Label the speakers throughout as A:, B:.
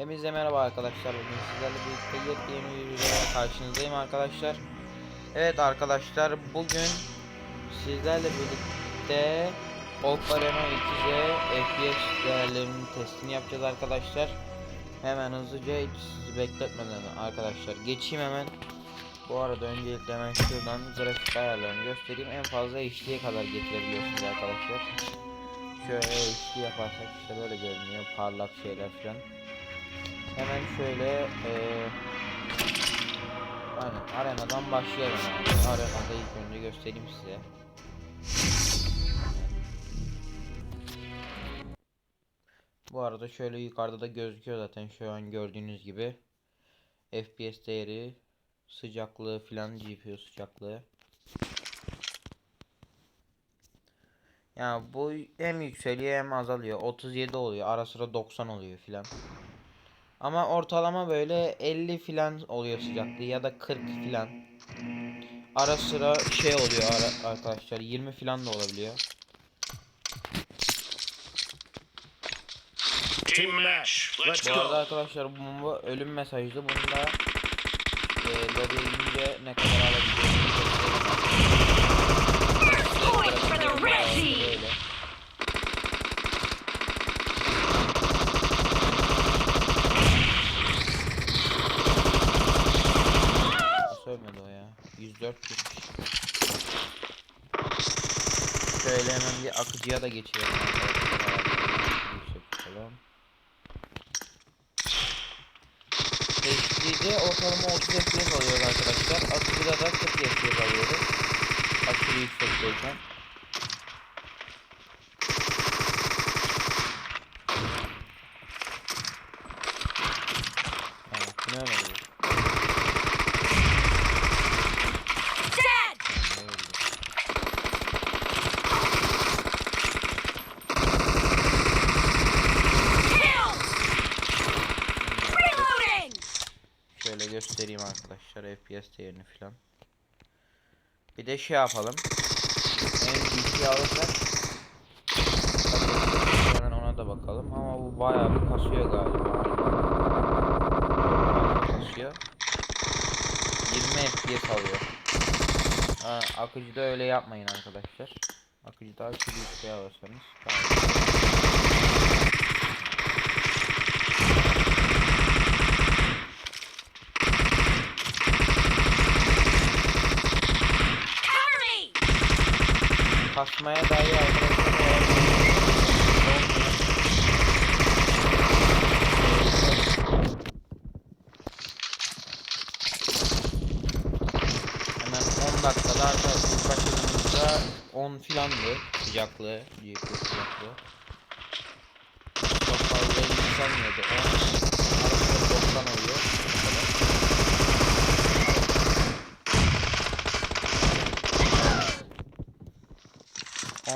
A: Hepinize merhaba arkadaşlar. Bugün sizlerle birlikte yepyeni bir videoya karşınızdayım arkadaşlar. Evet arkadaşlar bugün sizlerle birlikte Oppo Reno 2'de FPS değerlerinin testini yapacağız arkadaşlar. Hemen hızlıca hiç sizi bekletmeden arkadaşlar geçeyim hemen. Bu arada öncelikle hemen şuradan grafik ayarlarını göstereyim. En fazla HD'ye kadar getirebiliyorsunuz arkadaşlar. Şöyle HD yaparsak işte böyle görünüyor parlak şeyler falan. Hemen şöyle eee Aynen arenadan başlayalım abi. Arenada ilk önce göstereyim size. Bu arada şöyle yukarıda da gözüküyor zaten şu an gördüğünüz gibi. FPS değeri, sıcaklığı filan GPU sıcaklığı. Yani bu hem yükseliyor hem azalıyor. 37 oluyor. Ara sıra 90 oluyor filan. Ama ortalama böyle 50 filan oluyor sıcaklığı ya da 40 filan. Ara sıra şey oluyor ara, arkadaşlar 20 filan da olabiliyor.
B: Team match. Let's
A: Bu arada
B: go.
A: arkadaşlar bu bomba ölüm mesajlı. Bunu da e, lobiye ne kadar alabileceğini
C: Point for the red team.
A: Böyle. Nasıl ölmedi o ya? 104 gitmiş. Şöyle akıcıya da. Yüksek tutalım. HD'de ortalama 30 FPS alıyoruz arkadaşlar. Akıcıda da 40 FPS alıyoruz. Aşırı yüksekteyken. Evet, ne öyle?
C: Dead! Killed! Reloading!
A: Şöyle göstereyim arkadaşlar FPS değerini falan. Bir de şey yapalım. En GT alırsak hemen ona da bakalım ama bu bayağı bir kasıyor galiba. Kasıyor. 20 FPS alıyor. Ha, akıcıda öyle yapmayın arkadaşlar. Akıcıda aşırı yüksek alırsanız daha iyi.
C: Cover me!
A: Kasmaya dair Hemen 10 dakikada arkadaşlar başladığımızda 10 filandı sıcaklığı, GPU sıcaklığı. Çok fazla yükselmiyordu. 10 arasında 90 oluyor.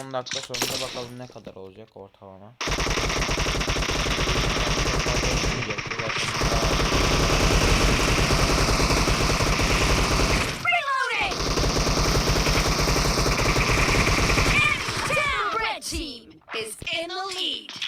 A: 10 dakika sonunda bakalım ne kadar olacak ortalama.
C: Team is in the lead.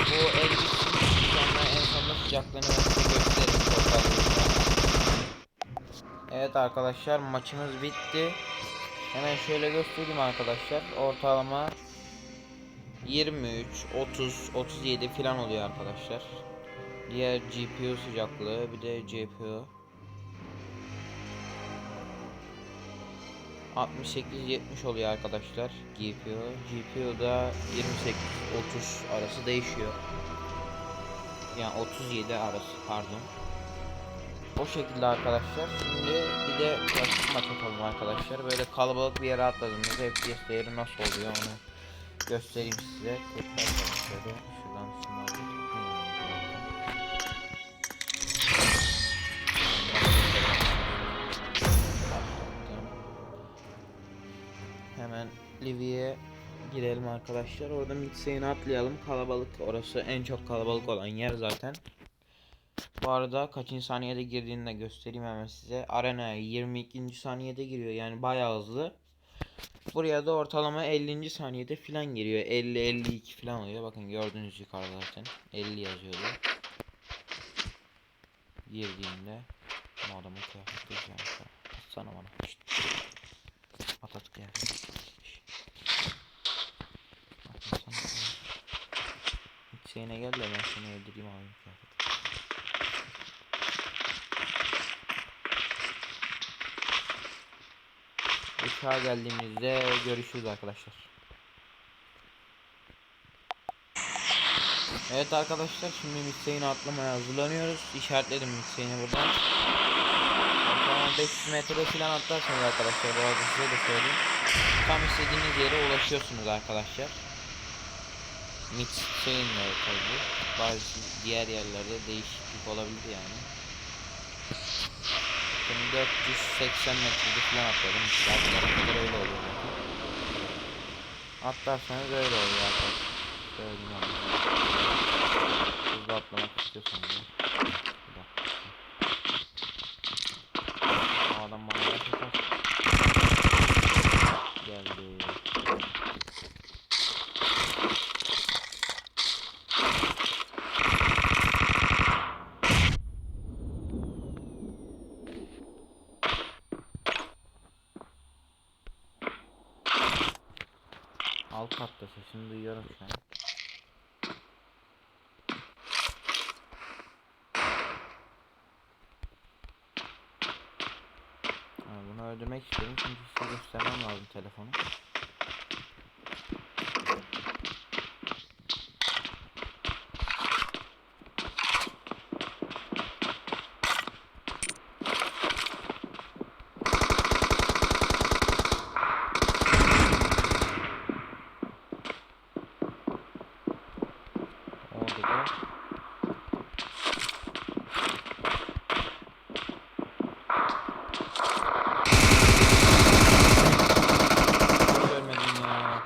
A: Bu bitsin sonra en sonunda sıcaklığını size. Evet arkadaşlar maçımız bitti. Hemen şöyle göstereyim arkadaşlar. Ortalama 23, 30, 37 falan oluyor arkadaşlar. Diğer GPU sıcaklığı bir de GPU. 68-70 oluyor arkadaşlar GPU. GPU da 28-30 arası değişiyor. Yani 37 arası pardon. O şekilde arkadaşlar. Şimdi bir de klasik maç atalım arkadaşlar. Böyle kalabalık bir yere atladığımızda FPS değeri nasıl oluyor onu göstereyim size. Tekrar şöyle şuradan şunları Livy'ye girelim arkadaşlar. Orada Mixey'ini atlayalım. Kalabalık. Orası en çok kalabalık olan yer zaten. Bu arada kaçıncı saniyede girdiğini de göstereyim hemen size. Arena'ya 22. saniyede giriyor. Yani bayağı hızlı. Buraya da ortalama 50. saniyede filan giriyor. 50-52 filan oluyor. Bakın gördüğünüz yukarıda zaten. 50 yazıyordu. Girdiğinde bu adamın kıyafeti güzel. Atsana bana. At kıyafeti. Şeyine gel de ben seni öldüreyim abi kıyafeti. Uçağa geldiğimizde görüşürüz arkadaşlar. Evet arkadaşlar şimdi Mitsey'ini atlamaya hazırlanıyoruz. İşaretledim Mitsey'ini buradan. Ortalama 500 metre falan atlarsanız arkadaşlar bu arada size de söyleyeyim. Tam istediğiniz yere ulaşıyorsunuz arkadaşlar. Mitsey'inle tabi. Bazı diğer yerlerde değişiklik olabilir yani. Ben 480 metrede falan atladım. İşte kadar öyle oluyor. Atlarsanız öyle oluyor arkadaşlar. Söyleyeyim abi. Hızlı atlamak istiyorsanız. O adam bana yaklaşır. Geldi. Alt katta sesini duyuyorum şu an. Ha, bunu öldürmek istiyorum çünkü size göstermem lazım telefonu. Oldu da. Görmedim ya.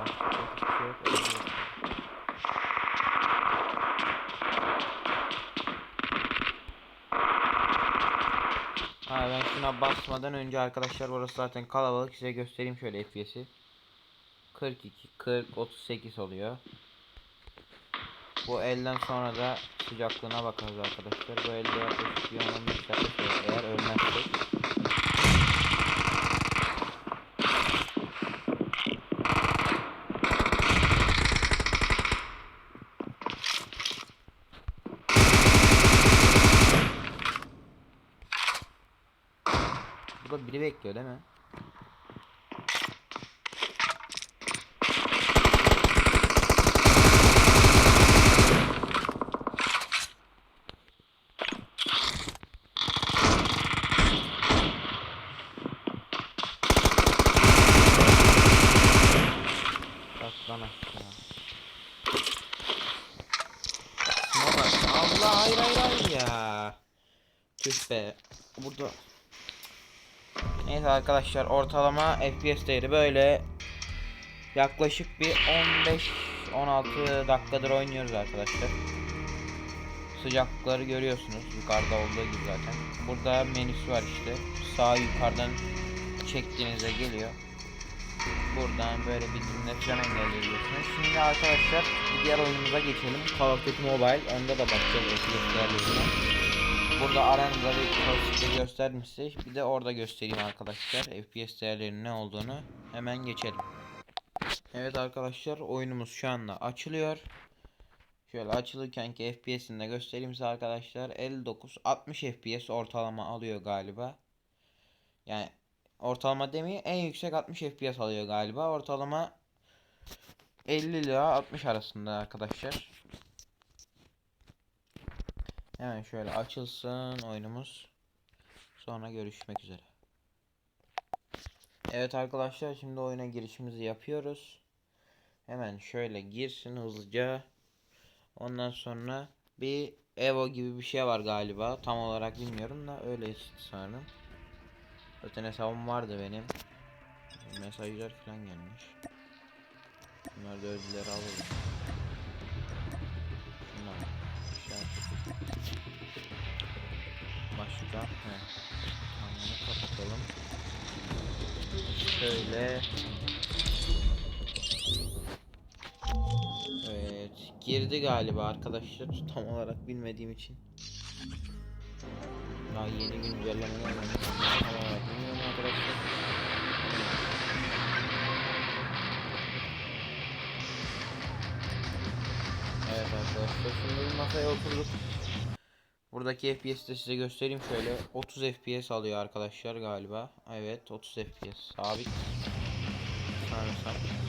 A: Başka bir şey yok, öyle. Basmadan önce arkadaşlar burası zaten kalabalık. Size göstereyim şöyle FPS'i 42 40 38 oluyor. Bu elden sonra da sıcaklığına bakarız arkadaşlar. Bu elde yaklaşık bir 10 dakika sürer eğer ölmezsek Değil mi? Bak. Allah hayır hayır hayır ya. Tüh be. Burada Arkadaşlar ortalama FPS değeri böyle yaklaşık bir 15-16 dakikadır oynuyoruz arkadaşlar. Sıcaklıkları görüyorsunuz yukarıda olduğu gibi zaten. Burada menüsü var işte. Sağ yukarıdan çektiğinizde geliyor. buradan böyle bir cümle falan engelleyebiliyorsunuz. Şimdi arkadaşlar diğer oyunumuza geçelim. Call of Duty Mobile. Onda da bakacağız. Burada aranızda bir klasikte göstermişse bir de orada göstereyim arkadaşlar. FPS değerlerinin ne olduğunu hemen geçelim. Evet arkadaşlar oyunumuz şu anda açılıyor. Şöyle açılırken ki FPS'ini de göstereyim size arkadaşlar. 59 60 FPS ortalama alıyor galiba. Yani ortalama demeyeyim en yüksek 60 FPS alıyor galiba. Ortalama 50 lira 60 arasında arkadaşlar. Hemen şöyle açılsın oyunumuz. Sonra görüşmek üzere. Evet arkadaşlar şimdi oyuna girişimizi yapıyoruz. Hemen şöyle girsin hızlıca. Ondan sonra bir Evo gibi bir şey var galiba. Tam olarak bilmiyorum da öyle sanırım. Zaten hesabım vardı benim. Mesajlar falan gelmiş. Bunlar da ödülleri alalım. Başka. He. Tamam kapatalım. Şöyle. Evet. Girdi galiba arkadaşlar. Tam olarak bilmediğim için. Daha yeni güncelleme bilmiyorum arkadaşlar. Evet arkadaşlar şimdi masaya oturduk. Buradaki FPS'i de size göstereyim şöyle 30 FPS alıyor arkadaşlar galiba. Evet 30 FPS sabit. Sanırsam.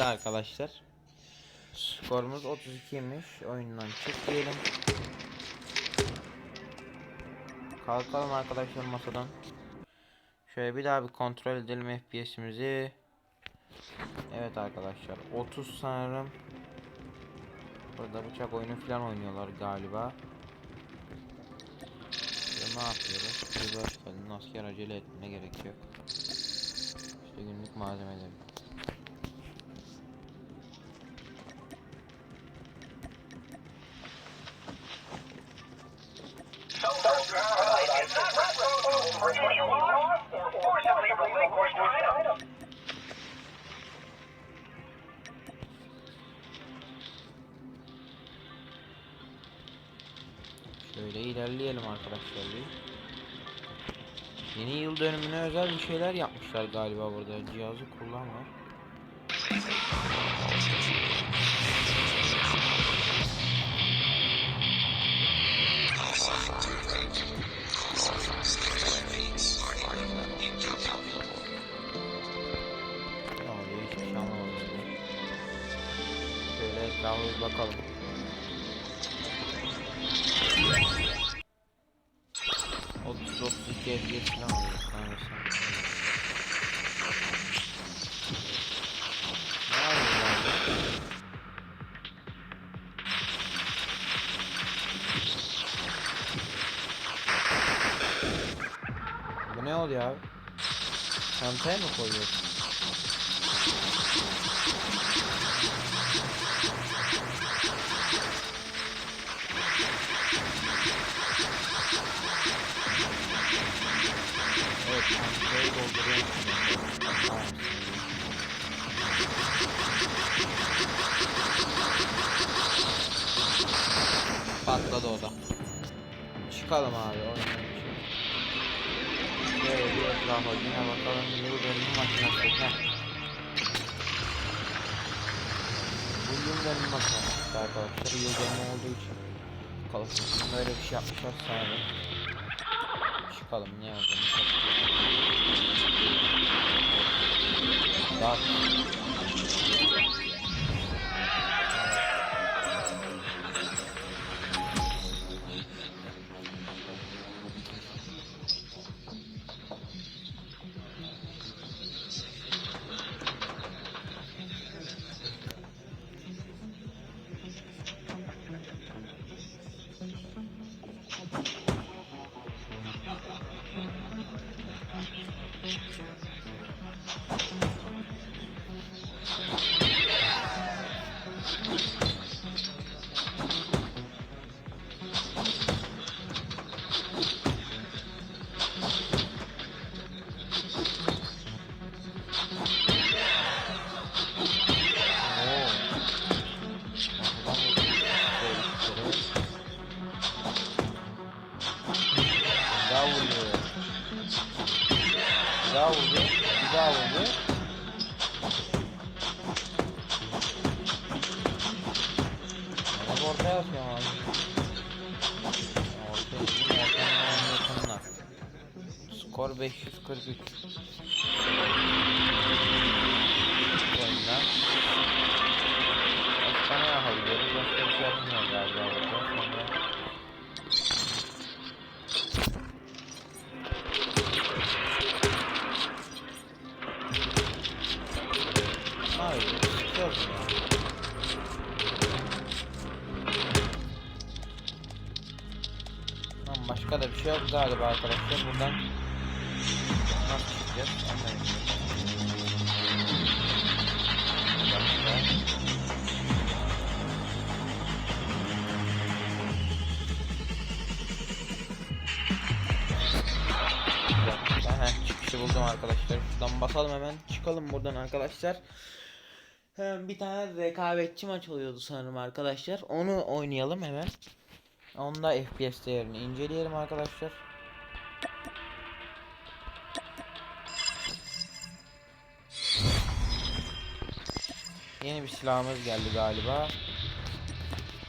A: Bitti arkadaşlar. Skorumuz 32'ymiş. Oyundan çık diyelim. Kalkalım arkadaşlar masadan. Şöyle bir daha bir kontrol edelim FPS'imizi. Evet arkadaşlar 30 sanırım. Burada bıçak oyunu falan oynuyorlar galiba. Ve ne yapıyoruz? Falan asker acele etmene gerek yok. İşte günlük malzemeleri. Şöyle ilerleyelim arkadaşlar bir. Yeni yıl dönümüne özel bir şeyler yapmışlar galiba burada. Cihazı kullanma. Bir bakalım. Otuz otuz iki Oluyor abi? Çantaya mı koyuyorsun? Evet, çantayı dolduruyorum. Tamam. Patladı o da. Çıkalım abi oyundan etrafa yine bakalım yıl dönümü makinesi. Heh. Bu yıl dönümü makinesi arkadaşlar. Yıl dönümü olduğu için. Kalıpsın böyle bir şey yapmışlar sanırım. Çıkalım ne olduğunu çok Dark. Daha vurdu. Bir daha vurdu. Bak ortaya atıyor abi. Ortaya bizim ortanın yakınlar. Skor 543. Oyundan. Başka ne yapabiliyoruz? Başka bir şey yapmıyoruz buldum arkadaşlar. Şuradan basalım hemen. Çıkalım buradan arkadaşlar. Hemen bir tane rekabetçi maç oluyordu sanırım arkadaşlar. Onu oynayalım hemen. Onda FPS değerini inceleyelim arkadaşlar. Yeni bir silahımız geldi galiba.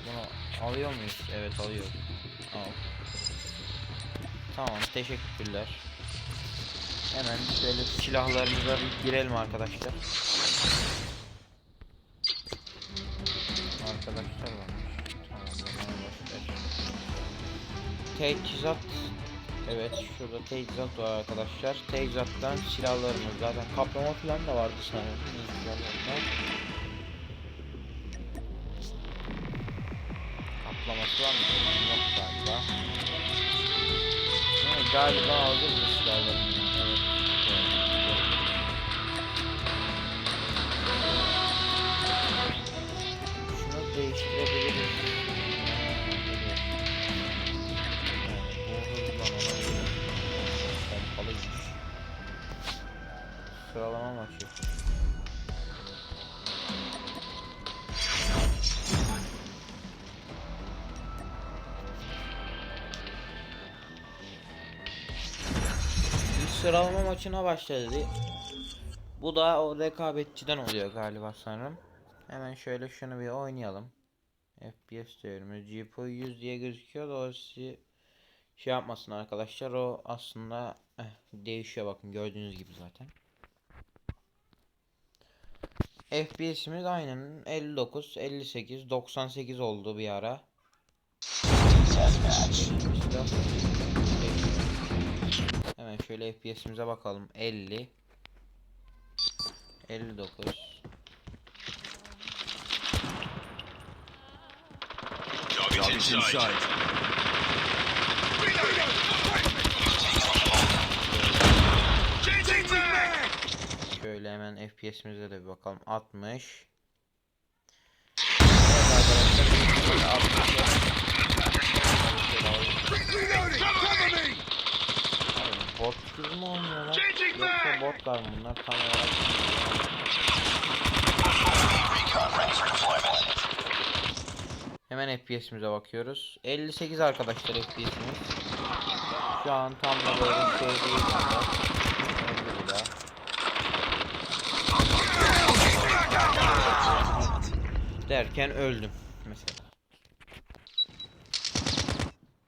A: Bunu alıyor muyuz? Evet alıyoruz. Al. Tamam teşekkürler. Hemen şöyle silahlarımıza bir girelim arkadaşlar. Arkadaşlar varmış. Teçhizat Evet şurada teçhizat var arkadaşlar. Teçhizattan silahlarımız zaten kaplama falan da vardı sanırım. Kaplaması var mı? Yok galiba. Evet, galiba aldık bu. Değiştirebiliriz. Sıralama maçı. Sıralama maçına başladı. Bu da o rekabetçiden oluyor galiba sanırım. Hemen şöyle şunu bir oynayalım. FPS diyorum. GPU 100 diye gözüküyor da o şey yapmasın arkadaşlar. O aslında eh, değişiyor bakın gördüğünüz gibi zaten. FPS'imiz aynen 59, 58, 98 oldu bir ara. Hemen şöyle FPS'imize bakalım. 50 59
B: Target inside.
A: Şöyle hemen FPS'imize de bir bakalım. 60 Evet arkadaşlar,
B: Reloading! Cover me!
A: Abi, Bot gibi mi oynuyorlar? Yoksa botlar mı bunlar tam olarak? Hemen FPS'imize bakıyoruz. 58 arkadaşlar FPS'imiz. Şu an tam da böyle şey değil yani. 50 bir daha. Derken öldüm mesela.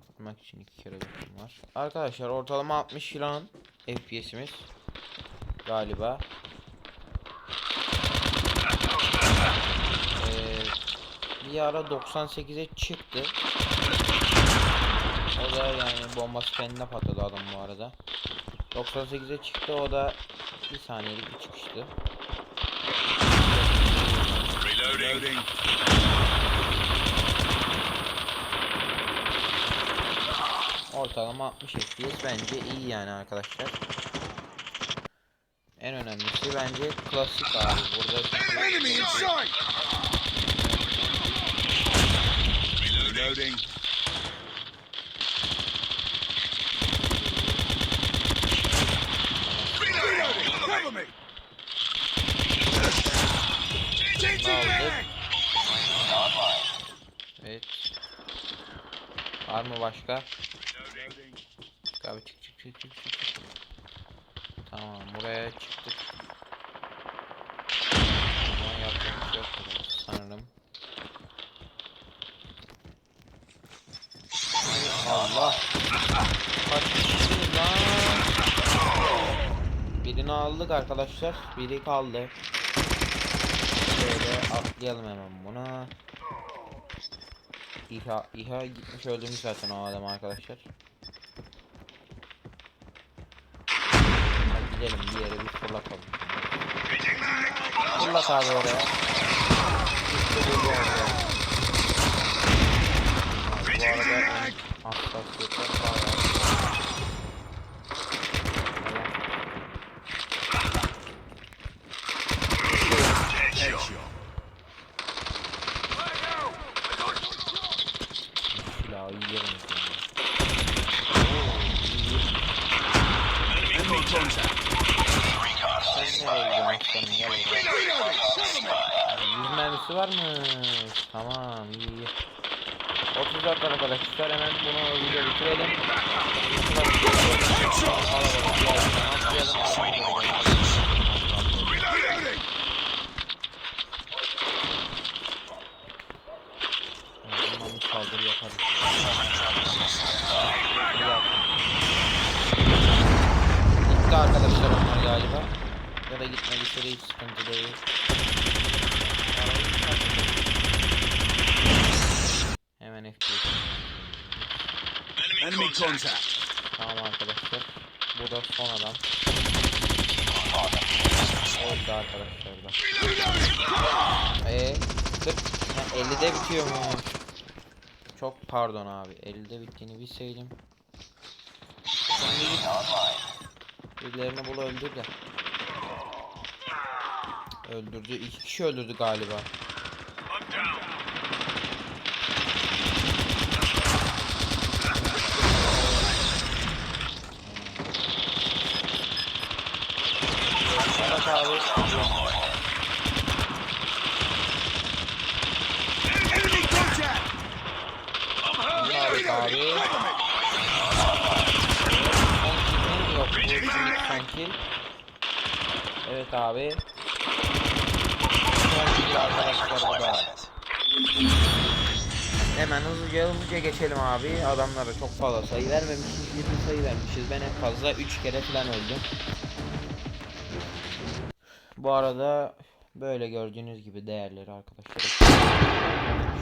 A: Tutmak için iki kere dokun var. Arkadaşlar ortalama 60 filan FPS'imiz galiba. Bir ara 98'e çıktı. O da yani bombası kendine patladı adam bu arada. 98'e çıktı o da bir saniyelik bir çıkıştı.
B: Reloading.
A: Ortalama 60 FPS bence iyi yani arkadaşlar. En önemlisi bence klasik abi. Burada çünkü-
B: Enemy in sight! Reloading. Reloading! Cover me! Changing!
A: Evet. Var mı başka?
B: Reloading.
A: Abi çık çık çık çık çık. çık. Tamam buraya çıktık. Ama yapacak bir şey yok burada sanırım. Ay Allah. Kaç kişisiniz lan? Aldık arkadaşlar. Biri kaldı. Şöyle atlayalım hemen buna. İHA, İHA gitmiş öldürmüş zaten o adam arkadaşlar. Hadi gidelim bir yere bir fırlatalım. Fırlat abi oraya. Bu arada. Hassasiyetler bayağı.
B: Headshot.
A: Silahı yiyelim.
B: Enemy contact.
A: Sen nereye gidiyorsun aslanım gel buraya.
B: Reloading. Cover me.
A: Yüz mermisi var mı? Tamam iyi iyi. 34 arkadaşlar hemen bunu hızlıca bitirelim.
B: Reloading.
A: Bundan bir saldırı yaparız. Gitti arkadaşlar onlar galiba. Ya da gitmediyse de hiç sıkıntı değil. Hemen FPS.
B: Enemy contact.
A: Tamam arkadaşlar. Bu da son adam. Öldü arkadaşlar da. Eee 40 ha, 50'de bitiyor mu? Çok pardon abi. 50'de bittiğini bilseydim. Birilerini bul öldür de. Öldürdü. iki kişi öldürdü galiba. Abi.
B: Enemy contact.
A: Abi abi. Son kill mi? Yok bu ilk son kill. Evet abi. Arkadaşlar bu da. Hemen hızlıca hızlıca geçelim abi. Adamlara çok fazla sayı vermemişiz. 20 sayı vermişiz. Ben en fazla 3 kere falan öldüm. Bu arada böyle gördüğünüz gibi değerleri arkadaşlar.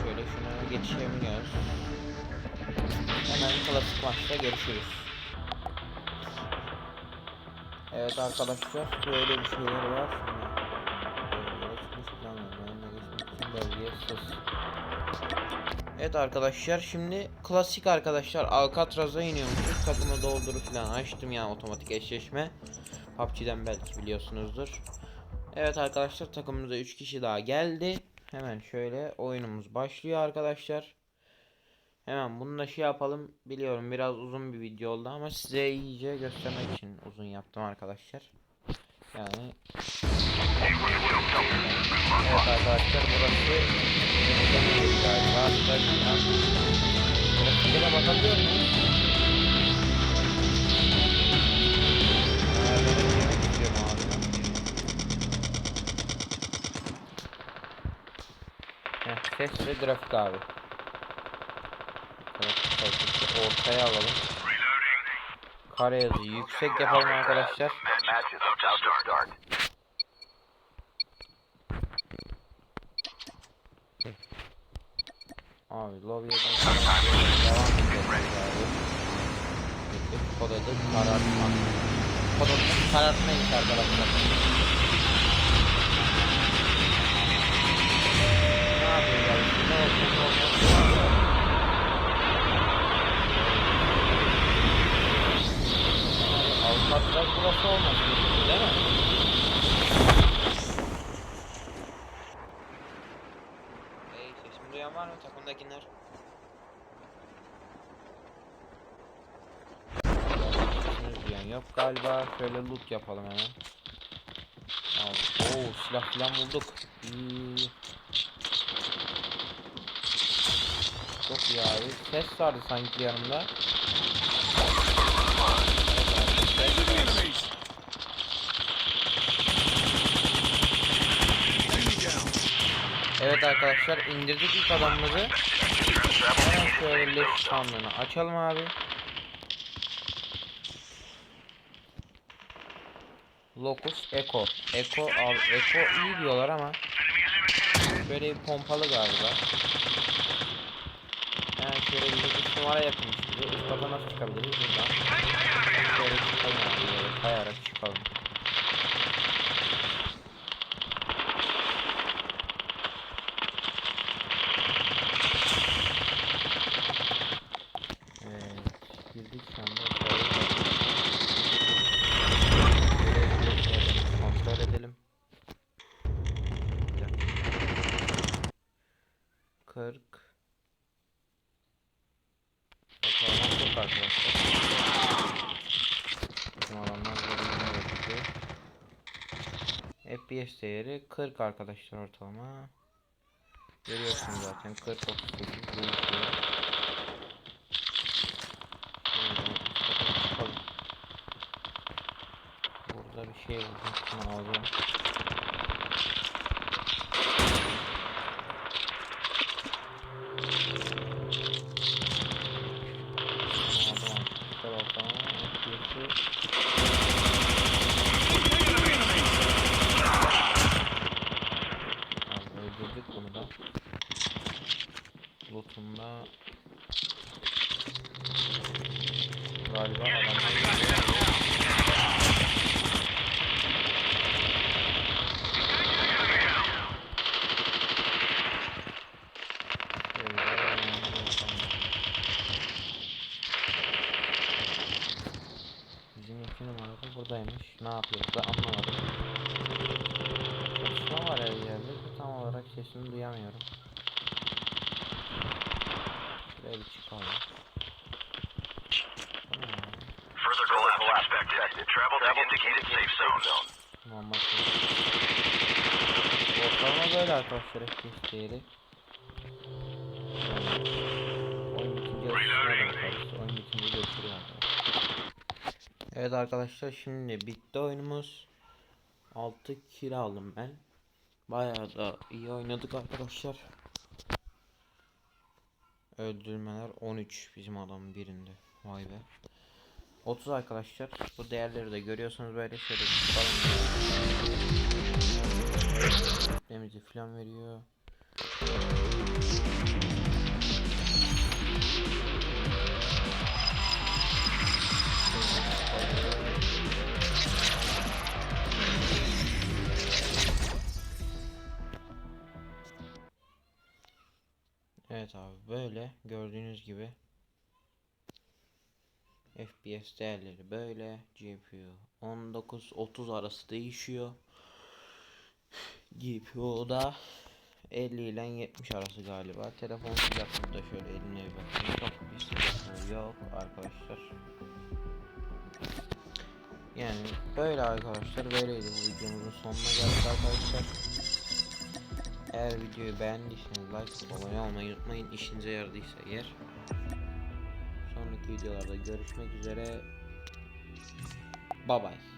A: Şöyle şunu geçemiyoruz. Hemen klasik maçta görüşürüz. Evet arkadaşlar böyle bir şeyler var. Evet arkadaşlar şimdi klasik arkadaşlar Alcatraz'a iniyormuşuz. Takımı dolduru falan açtım yani otomatik eşleşme. PUBG'den belki biliyorsunuzdur. Evet arkadaşlar takımımıza 3 kişi daha geldi. Hemen şöyle oyunumuz başlıyor arkadaşlar. Hemen bunu da şey yapalım. Biliyorum biraz uzun bir video oldu ama size iyice göstermek için uzun yaptım arkadaşlar. Yani Evet arkadaşlar burası galiba. Grafiklere bakabiliyor abi. Heh, ses ve grafik abi. Kalitesi ortaya alalım. Kare yazıyı yüksek yapalım arkadaşlar. Abi lobby'ye devam ediyoruz abi. Üç kod adı karartma. Kod adı karartma iş arkadaşlar. Ne yapıyoruz abi? Ne olsun ne olsun. Alcatraz burası olmaz değil mi? Hey sesimi duyan var mı takımdakiler? Duyan yok galiba. Şöyle loot yapalım hemen. Oo silah falan bulduk. İyi. Çok iyi abi. Ses vardı sanki yanımda. Evet abi, ses
B: Engaging
A: var.
B: enemies.
A: Evet arkadaşlar indirdik ilk adamımızı. Hemen şöyle leş sandığını açalım abi. Locus Echo. Echo abi Echo iyi diyorlar ama böyle bir pompalı galiba. Yani şöyle bir üç numara yapmış. Üst kata nasıl çıkabiliriz buradan? Şöyle çıkalım abi böyle kayarak çıkalım. Evet, girdik şu anda. Şöyle kontrol edelim. Bir dakika. 40 Ortalama 40 arkadaşlar. Bizim adamlar böyle gözüküyor. FPS değeri 40 arkadaşlar ortalama. Görüyorsunuz zaten 40 38 değişiyor. Şöyle üst kata çıkalım. Burada bir şey buldum. Şunu alacağım. Şunu aldım arkadaşlar ortalama FPS'i Abi öldürdük bunu da. Loot'umda galiba adamlar geliyor. Şöyle yapalım. Bizim iki numarada buradaymış. Ne yapıyoruz da anlamadım. Çalışma var her yerde. de Tam olarak sesini duyamıyorum. Şuraya bir çıkalım. Normal Ortalama böyle arkadaşlar FPS değeri. Oyun bitince bakarız. Oyun bitince arkadaşlar. Evet arkadaşlar şimdi bitti oyunumuz. 6 kilo aldım ben. Bayağı da iyi oynadık arkadaşlar. Öldürmeler 13 bizim adamın birinde. Vay be. 30 arkadaşlar. Bu değerleri de görüyorsunuz böyle şöyle çıkalım. Demizi falan veriyor. Böyle gördüğünüz gibi. FPS değerleri böyle. GPU 19-30 arası değişiyor. GPU'da 50 ile 70 arası galiba. Telefon sıcaklığı da şöyle eline bir bakayım. Çok bir sıcaklığı yok arkadaşlar. Yani böyle arkadaşlar böyleydi bu videomuzun sonuna geldik arkadaşlar eğer videoyu beğendiyseniz like abone olmayı unutmayın. İşinize yaradıysa eğer. Sonraki videolarda görüşmek üzere. Bye bye